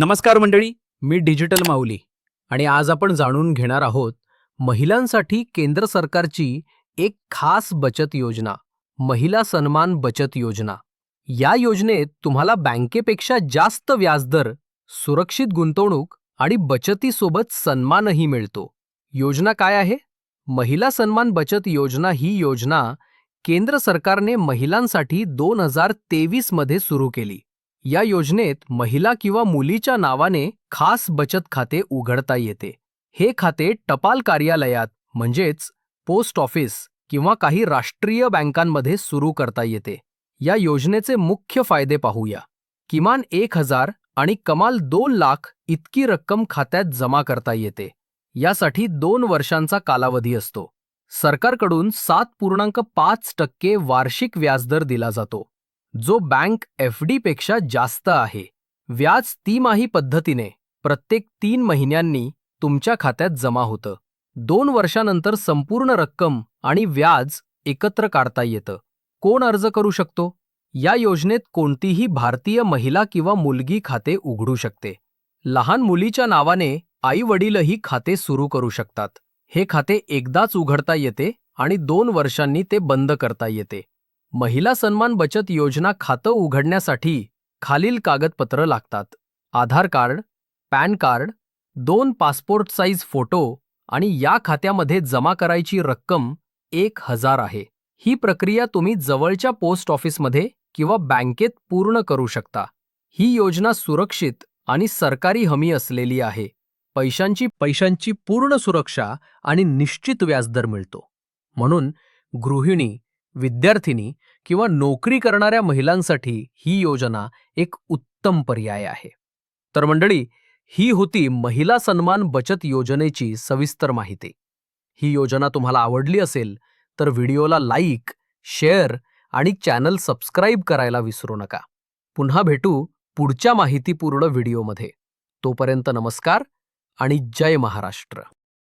नमस्कार मंडळी मी डिजिटल माऊली आणि आज आपण जाणून घेणार आहोत महिलांसाठी केंद्र सरकारची एक खास बचत योजना महिला सन्मान बचत योजना. या योजनेत तुम्हाला बँकेपेक्षा जास्त व्याजदर सुरक्षित गुंतवणूक आणि बचतीसोबत सन्मानही मिळतो. योजना काय आहे? महिला सन्मान बचत योजना ही योजना केंद्र सरकारने महिलांसाठी दोन हजार तेवीसमध्ये सुरू केली. या योजनेत महिला किंवा मुलीच्या नावाने खास बचत खाते उघडता येते. हे खाते टपाल कार्यालयात म्हणजेच पोस्ट ऑफिस किंवा काही राष्ट्रीय बँकांमध्ये सुरू करता येते. या योजनेचे मुख्य फायदे पाहूया. किमान एक हजार आणि कमाल दोन लाख इतकी रक्कम खात्यात जमा करता येते. यासाठी दोन वर्षांचा कालावधी असतो. सरकारकडून सात पूर्णांक पाच टक्के वार्षिक व्याजदर दिला जातो. जो बँक एफपेक्षा जास्त आहे. व्याज तिमाही पद्धतीने प्रत्येक तीन महिन्यांनी तुमच्या खात्यात जमा होतं. दोन वर्षानंतर संपूर्ण रक्कम आणि व्याज एकत्र काढता येतं. कोण अर्ज करू शकतो? या योजनेत कोणतीही भारतीय महिला किंवा मुलगी खाते उघडू शकते. लहान मुलीच्या नावाने आई वडीलही खाते सुरू करू शकतात. हे खाते एकदाच उघडता येते आणि दोन वर्षांनी ते बंद करता येते. महिला सन्मान बचत योजना खातं उघडण्यासाठी खालील कागदपत्र लागतात. आधार कार्ड पॅन कार्ड दोन पासपोर्ट साईज फोटो आणि या खात्यामध्ये जमा करायची रक्कम एक हजार आहे. ही प्रक्रिया तुम्ही जवळच्या पोस्ट ऑफिसमध्ये किंवा बँकेत पूर्ण करू शकता. ही योजना सुरक्षित आणि सरकारी हमी असलेली आहे. पैशांची पैशांची पूर्ण सुरक्षा आणि निश्चित व्याजदर मिळतो. म्हणून गृहिणी विद्यार्थिनी किंवा नोकरी करणाऱ्या महिलांसाठी ही योजना एक उत्तम पर्याय आहे. तर मंडळी ही होती महिला सन्मान बचत योजनेची सविस्तर माहिती. ही योजना तुम्हाला आवडली असेल तर व्हिडिओला लाईक शेअर आणि चॅनल सबस्क्राईब करायला विसरू नका. पुन्हा भेटू पुढच्या माहितीपूर्ण व्हिडिओमध्ये. तोपर्यंत नमस्कार आणि जय महाराष्ट्र.